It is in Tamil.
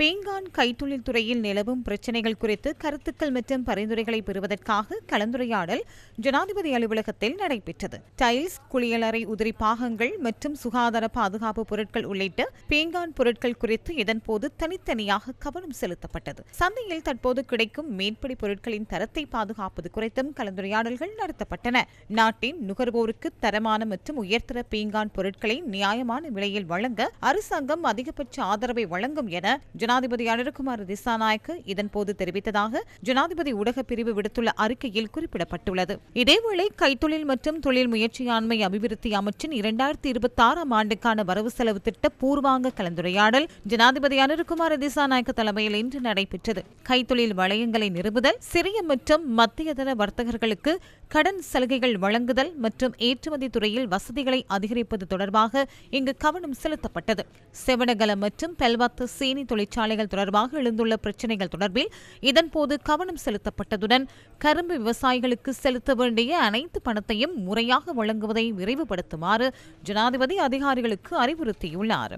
பீங்கான் கைத்தொழில் துறையில் நிலவும் பிரச்சினைகள் குறித்து கருத்துக்கள் மற்றும் பரிந்துரைகளை பெறுவதற்காக கலந்துரையாடல் ஜனாதிபதி அலுவலகத்தில் நடைபெற்றது. டைல்ஸ் குளியலறை உதிரி பாகங்கள் மற்றும் சுகாதார பாதுகாப்பு பொருட்கள் உள்ளிட்ட பீங்கான் பொருட்கள் குறித்து இதன்போது தனித்தனியாக கவனம் செலுத்தப்பட்டது. சந்தையில் தற்போது கிடைக்கும் மேற்படி பொருட்களின் தரத்தை பாதுகாப்பது குறித்தும் கலந்துரையாடல்கள் நடத்தப்பட்டன. நாட்டின் நுகர்வோருக்கு தரமான மற்றும் உயர்தர பீங்கான் பொருட்களை நியாயமான விலையில் வழங்க அரசாங்கம் அதிகபட்ச ஆதரவை வழங்கும் என ஜனாதிபதி அனிருக்குமார் திசாநாயக்க இதன்போது தெரிவித்ததாக ஜனாதிபதி ஊடக பிரிவு விடுத்துள்ள அறிக்கையில் குறிப்பிடப்பட்டுள்ளது. இதேவேளை கைத்தொழில் மற்றும் தொழில் முயற்சியாண்மை அபிவிருத்தி அமைச்சின் இரண்டாயிரத்தி இருபத்தி ஆறாம் ஆண்டுக்கான வரவு செலவு திட்ட பூர்வாங்க கலந்துரையாடல் ஜனாதிபதி அனிருக்குமார் திசாநாயக்க தலைமையில் இன்று நடைபெற்றது. கைத்தொழில் வளையங்களை நிறுவுதல் சிறிய மற்றும் மத்தியதர வர்த்தகர்களுக்கு கடன் சலுகைகள் வழங்குதல் மற்றும் ஏற்றுமதி துறையில் வசதிகளை அதிகரிப்பது தொடர்பாக இங்கு கவனம் செலுத்தப்பட்டது. செவனகல மற்றும் பெல்வத்து சீனி தொழிற்சாலைகள் தொடர்பாக எழுந்துள்ள பிரச்சினைகள் தொடர்பில் இதன்போது கவனம் செலுத்தப்பட்டதுடன் கரும்பு விவசாயிகளுக்கு செலுத்த வேண்டிய அனைத்து பணத்தையும் முறையாக வழங்குவதை விரைவுபடுத்துமாறு ஜனாதிபதி அதிகாரிகளுக்கு அறிவுறுத்தியுள்ளார்.